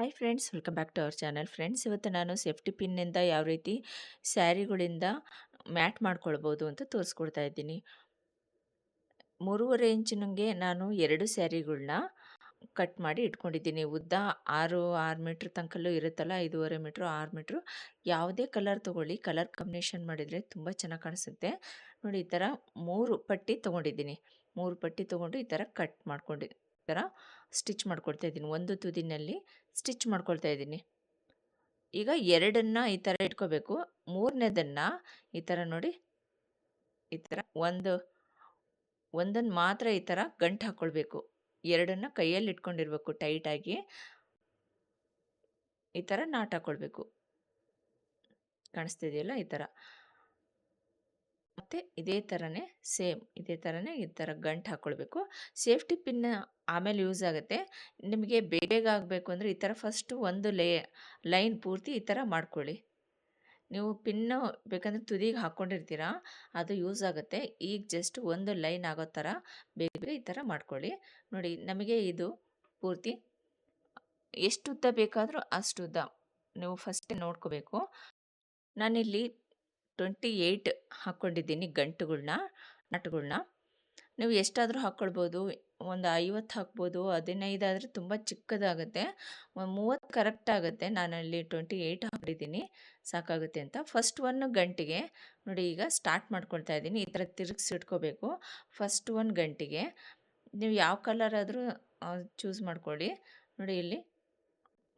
Hi friends welcome back to our channel friends ಇವತ್ತು ನಾನು safety ಪಿನ್ನಿಂದ ಯಾವ ರೀತಿ ಸ್ಯಾರಿಗಳಿಂದ ಮ್ಯಾಟ್ ಮಾಡ್ಕೊಳ್ಬೋದು ಅಂತ ತೋರಿಸ್ಕೊಡ್ತಾ ಇದ್ದೀನಿ. ಮೂರುವರೆ ಇಂಚಿನಂಗೆ ನಾನು ಎರಡು ಸ್ಯಾರಿಗಳನ್ನ ಕಟ್ ಮಾಡಿ ಇಟ್ಕೊಂಡಿದ್ದೀನಿ. ಉದ್ದ ಆರು ಆರು ಮೀಟ್ರ್ ತನಕಲ್ಲೂ ಇರುತ್ತಲ್ಲ, ಐದೂವರೆ ಮೀಟ್ರು ಆರು ಮೀಟ್ರು ಯಾವುದೇ ಕಲರ್ ತೊಗೊಳ್ಳಿ ಕಲರ್ ಕಾಂಬಿನೇಷನ್ ಮಾಡಿದರೆ ತುಂಬ ಚೆನ್ನಾಗಿ ಕಾಣಿಸುತ್ತೆ. ನೋಡಿ, ಈ ಥರ ಮೂರು ಪಟ್ಟಿ ತೊಗೊಂಡಿದ್ದೀನಿ. ಮೂರು ಪಟ್ಟಿ ತೊಗೊಂಡು ಈ ಥರ ಕಟ್ ಮಾಡ್ಕೊಂಡು ಈ ಥರ ಸ್ಟಿಚ್ ಮಾಡ್ಕೊಳ್ತಾ ಇದ್ದೀನಿ. ಒಂದು ತುದಿನಲ್ಲಿ ಸ್ಟಿಚ್ ಮಾಡ್ಕೊಳ್ತಾ ಇದ್ದೀನಿ. ಈಗ ಎರಡನ್ನು ಈ ಥರ ಇಟ್ಕೋಬೇಕು. ಮೂರನೇದನ್ನು ಈ ಥರ ನೋಡಿ, ಈ ಥರ ಒಂದು ಒಂದನ್ನು ಮಾತ್ರ ಈ ಥರ ಗಂಟು ಹಾಕ್ಕೊಳ್ಬೇಕು ಎರಡನ್ನು ಕೈಯಲ್ಲಿ ಇಟ್ಕೊಂಡಿರ್ಬೇಕು ಟೈಟಾಗಿ ಈ ಥರ ನಾಟ್ ಹಾಕ್ಕೊಳ್ಬೇಕು ಕಾಣಿಸ್ತಿದೆಯಲ್ಲ ಈ ಥರ. ಮತ್ತು ಇದೇ ಥರನೇ ಸೇಮ್, ಇದೇ ಥರನೇ ಈ ಥರ ಗಂಟು ಹಾಕ್ಕೊಳ್ಬೇಕು ಸೇಫ್ಟಿ ಪಿನ್ ಆಮೇಲೆ ಯೂಸ್ ಆಗುತ್ತೆ. ನಿಮಗೆ ಬೇಗ ಆಗಬೇಕು ಅಂದರೆ ಈ ಥರ ಫಸ್ಟು ಒಂದು ಲೇ, ಲೈನ್ ಪೂರ್ತಿ ಈ ಥರ ಮಾಡ್ಕೊಳ್ಳಿ. ನೀವು ಪಿನ್ನು ಬೇಕಂದರೆ ತುದಿಗೆ ಹಾಕ್ಕೊಂಡಿರ್ತೀರಾ ಅದು ಯೂಸ್ ಆಗುತ್ತೆ. ಈಗ ಜಸ್ಟ್ ಒಂದು ಲೈನ್ ಆಗೋ ಥರ ಬೇಗ ಬೇಗ ಈ ಥರ ಮಾಡ್ಕೊಳ್ಳಿ. ನೋಡಿ, ನಮಗೆ ಇದು ಪೂರ್ತಿ ಎಷ್ಟು ಉದ್ದ ಬೇಕಾದರೂ ಅಷ್ಟು ಉದ್ದ ನೀವು ಫಸ್ಟೇ ನೋಡ್ಕೋಬೇಕು. ನಾನಿಲ್ಲಿ ಟ್ವೆಂಟಿ ಏಯ್ಟ್ ಹಾಕ್ಕೊಂಡಿದ್ದೀನಿ ಗಂಟುಗಳನ್ನ ನಟ್ಗಳ್ನ. ನೀವು ಎಷ್ಟಾದರೂ ಹಾಕ್ಕೊಳ್ಬೋದು ಒಂದು ಐವತ್ತು ಹಾಕ್ಬೋದು ಹದಿನೈದಾದರೆ ತುಂಬ ಚಿಕ್ಕದಾಗುತ್ತೆ. ಒಂದು ಮೂವತ್ತು ಕರೆಕ್ಟ್ ಆಗುತ್ತೆ. ನಾನಲ್ಲಿ ಟ್ವೆಂಟಿ ಏಯ್ಟ್ ಹಾಕಿದ್ದೀನಿ ಸಾಕಾಗುತ್ತೆ ಅಂತ. ಫಸ್ಟ್ ಒನ್ ಗಂಟೆಗೆ, ನೋಡಿ ಈಗ ಸ್ಟಾರ್ಟ್ ಮಾಡ್ಕೊಳ್ತಾ ಇದ್ದೀನಿ, ಈ ಥರ ತಿರುಗಿಸಿ ಇಟ್ಕೋಬೇಕು ಫಸ್ಟ್ ಒನ್ ಗಂಟೆಗೆ, ನೀವು ಯಾವ ಕಲರ್ ಆದರೂ ಚೂಸ್ ಮಾಡ್ಕೊಳ್ಳಿ. ನೋಡಿ ಇಲ್ಲಿ.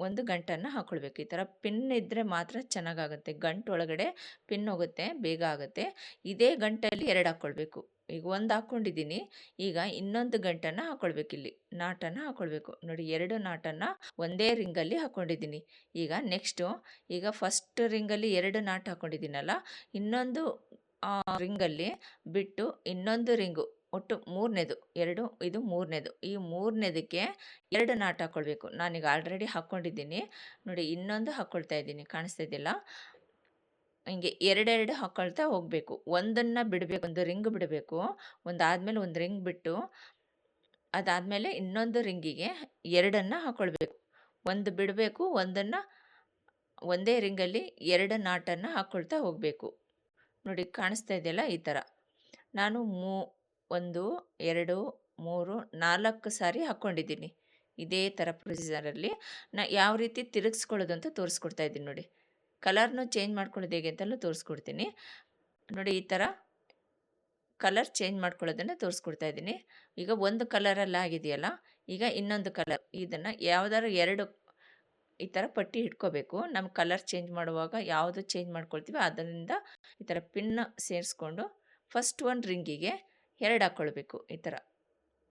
ಒಂದು ಗಂಟನ್ನು ಹಾಕ್ಕೊಳ್ಬೇಕು ಈ ಥರ ಪಿನ್ ಇದ್ದರೆ ಮಾತ್ರ ಚೆನ್ನಾಗಾಗುತ್ತೆ. ಗಂಟು ಒಳಗಡೆ ಪಿನ್ ಹೋಗುತ್ತೆ, ಬೇಗ ಆಗುತ್ತೆ. ಇದೇ ಗಂಟಲ್ಲಿ ಎರಡು ಹಾಕ್ಕೊಳ್ಬೇಕು ಈಗ ಒಂದು ಹಾಕ್ಕೊಂಡಿದ್ದೀನಿ. ಈಗ ಇನ್ನೊಂದು ಗಂಟನ್ನು ಹಾಕ್ಕೊಳ್ಬೇಕು ಇಲ್ಲಿ. ನಾಟನ್ನು ಹಾಕ್ಕೊಳ್ಬೇಕು ನೋಡಿ, ಎರಡು ನಾಟನ್ನು ಒಂದೇ ರಿಂಗಲ್ಲಿ ಹಾಕ್ಕೊಂಡಿದ್ದೀನಿ ಈಗ ನೆಕ್ಸ್ಟು, ಈಗ ಫಸ್ಟ್ ರಿಂಗಲ್ಲಿ ಎರಡು ನಾಟ್ ಹಾಕ್ಕೊಂಡಿದ್ದೀನಲ್ಲ ಇನ್ನೊಂದು ರಿಂಗಲ್ಲಿ ಬಿಟ್ಟು ಇನ್ನೊಂದು ರಿಂಗು. ಒಟ್ಟು ಮೂರನೇದು, ಎರಡು, ಇದು ಮೂರನೇದು. ಈ ಮೂರನೇದಕ್ಕೆ ಎರಡು ನಾಟ್ ಹಾಕ್ಕೊಳ್ಬೇಕು ನಾನೀಗ ಆಲ್ರೆಡಿ ಹಾಕ್ಕೊಂಡಿದ್ದೀನಿ ನೋಡಿ, ಇನ್ನೊಂದು ಹಾಕ್ಕೊಳ್ತಾ ಇದ್ದೀನಿ. ಕಾಣಿಸ್ತಾ ಇದೆಯಲ್ಲ? ಹಿಂಗೆ ಎರಡೆರಡು ಹಾಕ್ಕೊಳ್ತಾ ಹೋಗಬೇಕು. ಒಂದನ್ನು ಬಿಡಬೇಕು, ಒಂದು ರಿಂಗ್ ಬಿಡಬೇಕು. ಒಂದಾದಮೇಲೆ ಒಂದು ರಿಂಗ್ ಬಿಟ್ಟು, ಅದಾದಮೇಲೆ ಇನ್ನೊಂದು ರಿಂಗಿಗೆ ಎರಡನ್ನು ಹಾಕ್ಕೊಳ್ಬೇಕು ಒಂದು ಬಿಡಬೇಕು, ಒಂದನ್ನು, ಒಂದೇ ರಿಂಗಲ್ಲಿ ಎರಡು ನಾಟನ್ನು ಹಾಕ್ಕೊಳ್ತಾ ಹೋಗಬೇಕು. ನೋಡಿ, ಕಾಣಿಸ್ತಾ ಇದೆಯಲ್ಲ ಈ ಥರ. ನಾನು ಮೂ ಒಂದು, ಎರಡು, ಮೂರು, ನಾಲ್ಕು ಸಾರಿ ಹಾಕ್ಕೊಂಡಿದ್ದೀನಿ. ಇದೇ ಥರ ಪ್ರೊಸೀಜರಲ್ಲಿ ನಾ ಯಾವ ರೀತಿ ತಿರುಗಿಸ್ಕೊಳ್ಳೋದು ಅಂತ ತೋರಿಸ್ಕೊಡ್ತಾ ಇದ್ದೀನಿ ನೋಡಿ. ಕಲರ್ನು ಚೇಂಜ್ ಮಾಡ್ಕೊಳ್ಳೋದು ಹೇಗೆ ಅಂತಲೂ ತೋರಿಸ್ಕೊಡ್ತೀನಿ. ನೋಡಿ ಈ ಥರ ಕಲರ್ ಚೇಂಜ್ ಮಾಡ್ಕೊಳ್ಳೋದನ್ನು ತೋರಿಸ್ಕೊಡ್ತಾ ಇದ್ದೀನಿ. ಈಗ ಒಂದು ಕಲರಲ್ಲಿ ಆಗಿದೆಯಲ್ಲ, ಈಗ ಇನ್ನೊಂದು ಕಲರ್ ಇದನ್ನು ಯಾವುದಾದ್ರು ಎರಡು ಈ ಥರ ಪಟ್ಟಿ ಇಟ್ಕೋಬೇಕು. ನಮ್ಮ ಕಲರ್ ಚೇಂಜ್ ಮಾಡುವಾಗ ಯಾವುದು ಚೇಂಜ್ ಮಾಡ್ಕೊಳ್ತೀವಿ ಅದರಿಂದ ಈ ಥರ ಪಿನ್ನ ಸೇರಿಸ್ಕೊಂಡು ಫಸ್ಟ್ ಒಂದು ರಿಂಗಿಗೆ ಎರಡು ಹಾಕ್ಕೊಳ್ಬೇಕು ಈ ಥರ.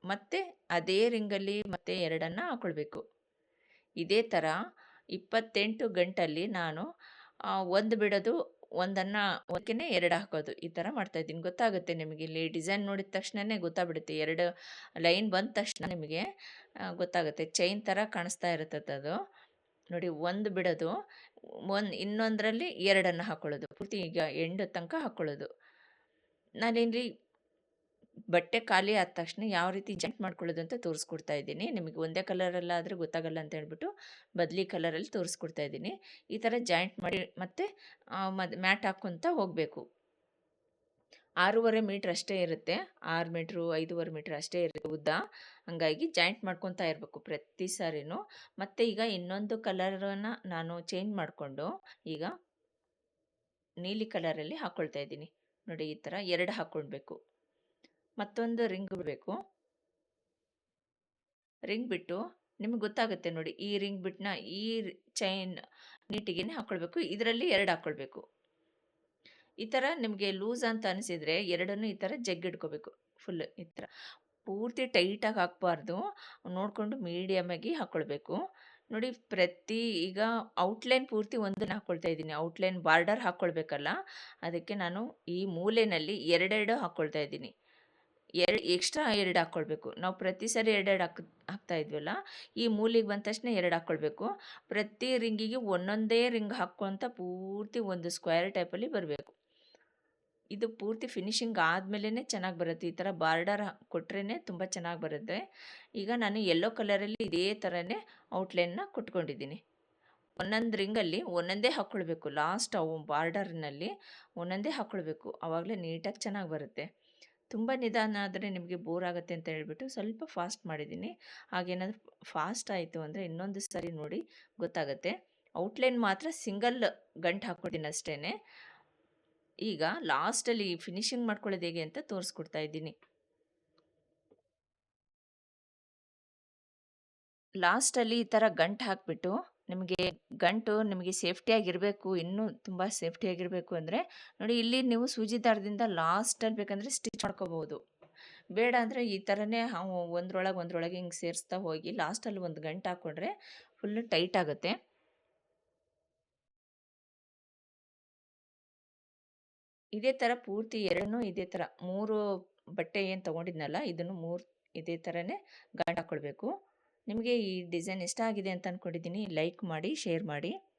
ಮತ್ತೆ ಅದೇ ರಿಂಗಲ್ಲಿ ಮತ್ತೆ ಎರಡನ್ನು ಹಾಕ್ಕೊಳ್ಬೇಕು ಇದೇ ಥರ ಇಪ್ಪತ್ತೆಂಟು ಗಂಟಲ್ಲಿ ನಾನು ಒಂದು ಬಿಡೋದು, ಒಂದನ್ನು ಒಂದಕ್ಕೆ ಎರಡು ಹಾಕೋದು ಈ ಥರ ಮಾಡ್ತಾಯಿದ್ದೀನಿ ಗೊತ್ತಾಗುತ್ತೆ ನಿಮಗೆ ಇಲ್ಲಿ ಡಿಸೈನ್ ನೋಡಿದ ತಕ್ಷಣವೇ ಗೊತ್ತಾಗ್ಬಿಡುತ್ತೆ. ಎರಡು ಲೈನ್ ಬಂದ ತಕ್ಷಣ ನಿಮಗೆ ಗೊತ್ತಾಗುತ್ತೆ. ಚೈನ್ ಥರ ಕಾಣಿಸ್ತಾ ಇರುತ್ತೆ ಅದು. ನೋಡಿ, ಒಂದು ಬಿಡೋದು, ಒಂದು, ಇನ್ನೊಂದರಲ್ಲಿ ಎರಡನ್ನು ಹಾಕ್ಕೊಳ್ಳೋದು ಪೂರ್ತಿ ಈಗ ಎಂಡ್ ತನಕ ಹಾಕ್ಕೊಳ್ಳೋದು ನಾನಿಲ್ಲಿ ಬಟ್ಟೆ ಖಾಲಿ ಆದ ತಕ್ಷಣ ಯಾವ ರೀತಿ ಜಾಯಿಂಟ್ ಮಾಡ್ಕೊಳ್ಳೋದು ಅಂತ ತೋರಿಸ್ಕೊಡ್ತಾ ಇದ್ದೀನಿ. ನಿಮಗೆ ಒಂದೇ ಕಲರಲ್ಲಾದರೆ ಗೊತ್ತಾಗಲ್ಲ ಅಂತ ಹೇಳ್ಬಿಟ್ಟು ಬದಲಿ ಕಲರಲ್ಲಿ ತೋರಿಸ್ಕೊಡ್ತಾ ಇದ್ದೀನಿ. ಈ ಥರ ಜಾಯಿಂಟ್ ಮಾಡಿ ಮತ್ತು ಮದ್, ಮ್ಯಾಟ್ ಹಾಕ್ಕೊತ ಹೋಗಬೇಕು. ಆರೂವರೆ ಮೀಟ್ರ್ ಅಷ್ಟೇ ಇರುತ್ತೆ. ಆರು ಮೀಟ್ರು, ಐದೂವರೆ ಮೀಟ್ರ್ ಅಷ್ಟೇ ಇರುತ್ತೆ ಉದ್ದ. ಹಾಗಾಗಿ ಜಾಯಿಂಟ್ ಮಾಡ್ಕೊತಾ ಇರಬೇಕು ಪ್ರತಿ ಸಾರಿನೂ. ಮತ್ತು ಈಗ ಇನ್ನೊಂದು ಕಲರನ್ನು ನಾನು ಚೇಂಜ್ ಮಾಡಿಕೊಂಡು ಈಗ ನೀಲಿ ಕಲರಲ್ಲಿ ಹಾಕ್ಕೊಳ್ತಾ ಇದ್ದೀನಿ. ನೋಡಿ ಈ ಥರ ಎರಡು ಹಾಕ್ಕೊಳ್ಬೇಕು. ಮತ್ತೊಂದು ರಿಂಗ್ ಬಿಡಬೇಕು. ರಿಂಗ್ ಬಿಟ್ಟು ನಿಮ್ಗೆ ಗೊತ್ತಾಗುತ್ತೆ ನೋಡಿ, ಈ ರಿಂಗ್ ಬಿಟ್ಟನ್ನ ಈ ಚೈನ್ ನೀಟಿಗೆ ಹಾಕ್ಕೊಳ್ಬೇಕು ಇದರಲ್ಲಿ ಎರಡು ಹಾಕ್ಕೊಳ್ಬೇಕು ಈ ಥರ ನಿಮಗೆ ಲೂಸ್ ಅಂತ ಅನಿಸಿದರೆ ಎರಡನ್ನು ಈ ಥರ ಜಗ್ಗಿಡ್ಕೋಬೇಕು ಫುಲ್ ಈ ಥರ. ಪೂರ್ತಿ ಟೈಟಾಗಿ ಹಾಕ್ಬಾರ್ದು, ನೋಡಿಕೊಂಡು ಮೀಡಿಯಮಾಗಿ ಹಾಕ್ಕೊಳ್ಬೇಕು ನೋಡಿ, ಪ್ರತಿ ಈಗ ಔಟ್ಲೈನ್ ಪೂರ್ತಿ ಒಂದನ್ನು ಹಾಕ್ಕೊಳ್ತಾ ಇದ್ದೀನಿ, ಔಟ್ಲೈನ್ ಬಾರ್ಡರ್ ಹಾಕ್ಕೊಳ್ಬೇಕಲ್ಲ ಅದಕ್ಕೆ ನಾನು ಈ ಮೂಲೆಯಲ್ಲಿ ಎರಡೆರಡು ಹಾಕ್ಕೊಳ್ತಾ ಇದ್ದೀನಿ. ಎರಡು, ಎಕ್ಸ್ಟ್ರಾ ಎರಡು ಹಾಕ್ಕೊಳ್ಬೇಕು ನಾವು ಪ್ರತಿ ಸರಿ ಎರಡೆರಡು ಹಾಕ್, ಹಾಕ್ತಾ ಇದ್ವಲ್ಲ, ಈ ಮೂಲಿಗೆ ಬಂದ ತಕ್ಷಣ ಎರಡು ಹಾಕ್ಕೊಳ್ಬೇಕು ಪ್ರತಿ ರಿಂಗಿಗೆ ಒಂದೊಂದೇ ರಿಂಗ್ ಹಾಕ್ಕೊತ ಪೂರ್ತಿ ಒಂದು ಸ್ಕ್ವೇರ್ ಟೈಪಲ್ಲಿ ಬರಬೇಕು. ಇದು ಪೂರ್ತಿ ಫಿನಿಶಿಂಗ್ ಆದಮೇಲೆ ಚೆನ್ನಾಗಿ ಬರುತ್ತೆ. ಈ ಥರ ಬಾರ್ಡರ್ ಕೊಟ್ರೇ ತುಂಬ ಚೆನ್ನಾಗಿ ಬರುತ್ತೆ. ಈಗ ನಾನು ಯೆಲ್ಲೋ ಕಲರಲ್ಲಿ ಇದೇ ಥರನೇ ಔಟ್ಲೈನ್ನ ಕೊಟ್ಕೊಂಡಿದ್ದೀನಿ. ಒಂದೊಂದು ರಿಂಗಲ್ಲಿ ಒಂದೊಂದೇ ಹಾಕ್ಕೊಳ್ಬೇಕು ಲಾಸ್ಟ್ ಅವು ಬಾರ್ಡರ್ನಲ್ಲಿ ಒಂದೊಂದೇ ಹಾಕ್ಕೊಳ್ಬೇಕು ಆವಾಗಲೇ ನೀಟಾಗಿ ಚೆನ್ನಾಗಿ ಬರುತ್ತೆ. ತುಂಬ ನಿಧಾನ ಆದರೆ ನಿಮಗೆ ಬೋರ್ ಆಗುತ್ತೆ ಅಂತ ಹೇಳಿಬಿಟ್ಟು ಸ್ವಲ್ಪ ಫಾಸ್ಟ್ ಮಾಡಿದ್ದೀನಿ. ಹಾಗೇನಾದರೂ ಫಾಸ್ಟ್ ಆಯಿತು ಅಂದರೆ ಇನ್ನೊಂದು ಸರಿ ನೋಡಿ ಗೊತ್ತಾಗುತ್ತೆ. ಔಟ್ಲೈನ್ ಮಾತ್ರ ಸಿಂಗಲ್ ಗಂಟು ಹಾಕ್ಕೊಡ್ತೀನಿ ಅಷ್ಟೇ ಈಗ ಲಾಸ್ಟಲ್ಲಿ ಫಿನಿಶಿಂಗ್ ಮಾಡ್ಕೊಳ್ಳೋದು ಹೇಗೆ ಅಂತ ತೋರಿಸ್ಕೊಡ್ತಾ ಇದ್ದೀನಿ. ಲಾಸ್ಟಲ್ಲಿ ಈ ಥರ ಗಂಟು ಹಾಕಿಬಿಟ್ಟು ನಿಮಗೆ ಗಂಟು ನಿಮಗೆ ಸೇಫ್ಟಿಯಾಗಿರಬೇಕು ಇನ್ನೂ ತುಂಬ ಸೇಫ್ಟಿಯಾಗಿರಬೇಕು ಅಂದರೆ, ನೋಡಿ ಇಲ್ಲಿ ನೀವು ಸೂಜಿ ದಾರದಿಂದ ಲಾಸ್ಟಲ್ಲಿ ಬೇಕಂದರೆ ಸ್ಟಿಚ್ ಮಾಡ್ಕೋಬೋದು ಬೇಡ ಅಂದರೆ ಈ ಥರನೇ ಒಂದ್ರೊಳಗೆ ಒಂದ್ರೊಳಗೆ ಹಿಂಗೆ ಸೇರಿಸ್ತಾ ಹೋಗಿ ಲಾಸ್ಟಲ್ಲಿ ಒಂದು ಗಂಟು ಹಾಕ್ಕೊಂಡ್ರೆ ಫುಲ್ಲು ಟೈಟ್ ಆಗುತ್ತೆ. ಇದೇ ಥರ ಪೂರ್ತಿ ಎರಡನ್ನೂ ಇದೇ ಥರ ಮೂರು ಬಟ್ಟೆ ಏನು ತೊಗೊಂಡಿದ್ನಲ್ಲ, ಇದನ್ನು ಮೂರು ಇದೇ ಥರನೇ ಗಂಟು ಹಾಕ್ಕೊಳ್ಬೇಕು ನಿಮಗೆ ಈ ಡಿಸೈನ್ ಇಷ್ಟ ಆಗಿದೆ ಅಂತ ಅಂದ್ಕೊಂಡಿದ್ದೀನಿ ಲೈಕ್ ಮಾಡಿ ಶೇರ್ ಮಾಡಿ.